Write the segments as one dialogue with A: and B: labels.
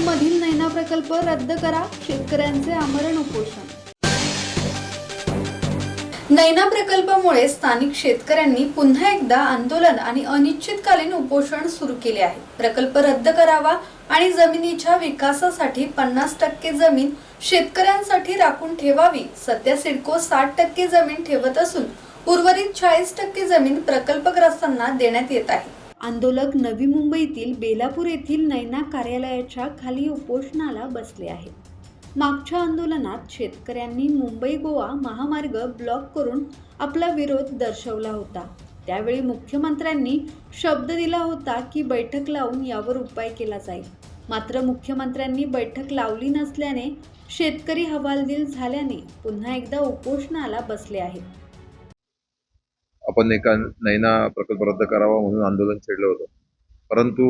A: मधील नैना प्रकल्प रद्द करा. शेतकऱ्यांचे आमरण उपोषण. नैना प्रकल्पामुळे स्थानिक शेतकऱ्यांनी पुन्हा एकदा आंदोलन आणि अनिश्चितकालीन उपोषण सुरू केले आहे. प्रकल्प रद्द करावा आणि जमिनीच्या विकासासाठी पन्नास टक्के जमीन शेतकऱ्यांसाठी राखून ठेवावी सध्या सिडको साठ टक्के जमीन ठेवत असून उर्वरित चाळीस टक्के जमीन प्रकल्पग्रस्तांना देण्यात येत आहे. आंदोलक नवी मुंबईतील बेलापूर येथील नैना कार्यालयाच्या खाली उपोषणाला बसले आहेत. मागच्या आंदोलनात शेतकऱ्यांनी मुंबई गोवा महामार्ग ब्लॉक करून आपला विरोध दर्शवला होता. त्यावेळी मुख्यमंत्र्यांनी शब्द दिला होता की बैठक लावून यावर उपाय केला जाईल. मात्र मुख्यमंत्र्यांनी बैठक लावली नसल्याने शेतकरी हवालदिल झाल्याने पुन्हा एकदा उपोषणाला बसले आहेत.
B: आपण एका नैना प्रकल्प रद्द करावा म्हणून आंदोलन छेडलं होतं. परंतु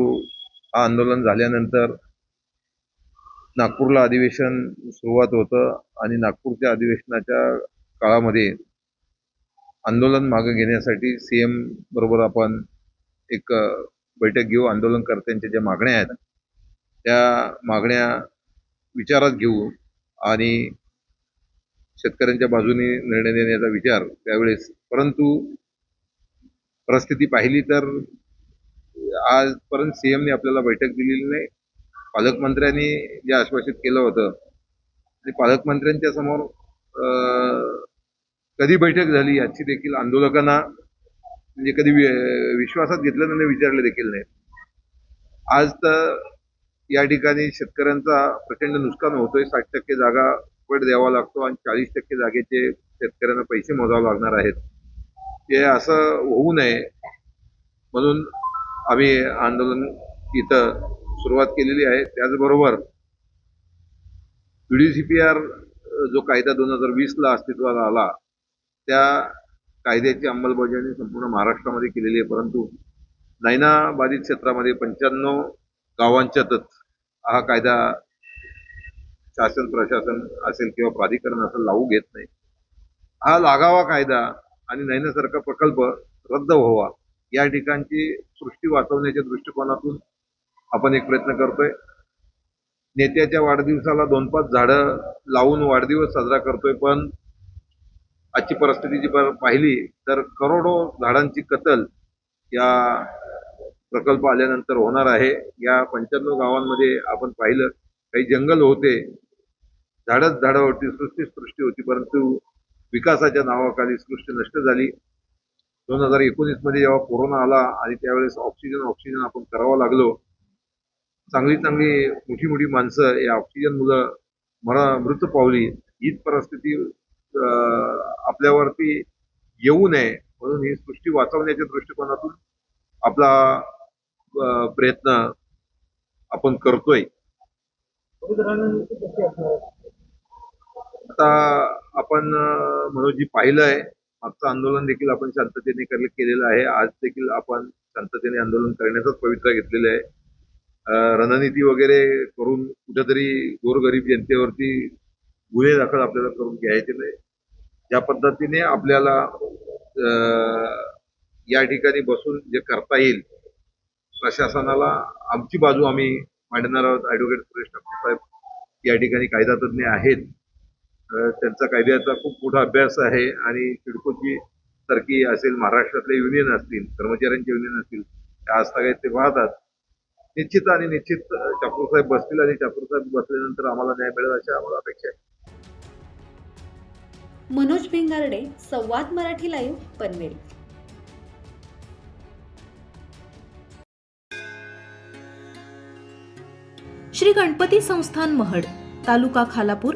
B: हा आंदोलन झाल्यानंतर नागपूरला अधिवेशन सुरुवात होतं आणि नागपूरच्या अधिवेशनाच्या काळामध्ये आंदोलन मागे घेण्यासाठी सी एम बरोबर आपण एक बैठक घेऊ आंदोलनकर्त्यांच्या ज्या मागण्या आहेत त्या मागण्या विचारात घेऊ आणि शेतकऱ्यांच्या बाजूने निर्णय देण्याचा विचार त्यावेळेस. परंतु परिस्थिती पाहिली तर आजपर्यंत सीएमने आपल्याला बैठक दिलेली नाही. पालकमंत्र्यांनी जे आश्वासित केलं होतं आणि पालकमंत्र्यांच्या समोर कधी बैठक झाली याची देखील आंदोलकांना म्हणजे कधी वि- विश्वासात घेतलं नाही विचारले देखील नाही. आज तर या ठिकाणी शेतकऱ्यांचा प्रचंड नुकसान होतोय. साठ टक्के जागा पट द्यावा लागतो आणि चाळीस टक्के जागेचे शेतकऱ्यांना पैसे मोजावे लागणार आहेत. ते असं होऊ नये म्हणून आम्ही आंदोलन इथं सुरुवात केलेली आहे. त्याचबरोबर P D C P R जो कायदा दोन हजार वीसला अस्तित्वात आला त्या कायद्याची अंमलबजावणी संपूर्ण महाराष्ट्रामध्ये केलेली आहे. परंतु नैना बाधित क्षेत्रामध्ये पंच्याण्णव गावांच्यातच हा कायदा शासन प्रशासन असेल किंवा प्राधिकरण असेल लावू घेत नाही. हा लागावा कायदा आणि नैनासारखा प्रकल्प रद्द व्हावा. या ठिकाणची सृष्टी वाचवण्याच्या दृष्टिकोनातून आपण एक प्रयत्न करतोय. नेत्याच्या वाढदिवसाला दोन पाच झाडं लावून वाढदिवस साजरा करतोय पण आजची परिस्थिती जी पाहिली तर करोडो झाडांची कतल या प्रकल्प आल्यानंतर होणार आहे. या पंच्याण्णव गावांमध्ये आपण पाहिलं काही जंगल होते. झाडच झाडावरती सृष्टी सृष्टी होती परंतु विकासाच्या नावाखाली सृष्टी नष्ट झाली. दोन हजार एकोणीसमध्ये जेव्हा कोरोना आला आणि त्यावेळेस ऑक्सिजन ऑक्सिजन आपण करावं लागलो चांगली चांगली मोठी मोठी माणसं या ऑक्सिजन मुलं मरा मृत पावली. हीच परिस्थिती आपल्यावरती येऊ नये म्हणून ही सृष्टी वाचवण्याच्या दृष्टिकोनातून आपला प्रयत्न आपण करतोय. आता आपण मनोजी म्हणून जी पाहिलं आहे. मागचं आंदोलन देखील आपण शांततेने केलेलं आहे. आज देखील आपण शांततेने आंदोलन करण्याचाच पवित्रा घेतलेला आहे. रणनीती वगैरे करून कुठेतरी गोरगरीब जनतेवरती गुन्हे दाखल आपल्याला करून घ्यायचे नाही. ज्या पद्धतीने आपल्याला या ठिकाणी बसून जे करता येईल प्रशासनाला आमची बाजू आम्ही मांडणार आहोत. ॲडव्होकेट सुरेश ठाकूर साहेब या ठिकाणी कायदा तज्ज्ञ आहेत. त्यांचा कायद्याचा खूप मोठा अभ्यास आहे आणि सिडकोची सारखी असेल महाराष्ट्रातले युनियन असतील कर्मचाऱ्यांचे युनियन असतील त्या आजतागायत ते पाहतात निश्चित आणि निश्चित साहेब बसतील आणि ठाकूर साहेब बसल्यानंतर आम्हाला न्याय मिळेल अशी आम्हाला अपेक्षा आहे.
A: मनोज भिंगारडे संवाद मराठी लाईव्ह पनवेल.
C: श्री गणपती संस्थान महड तालुका खालापूर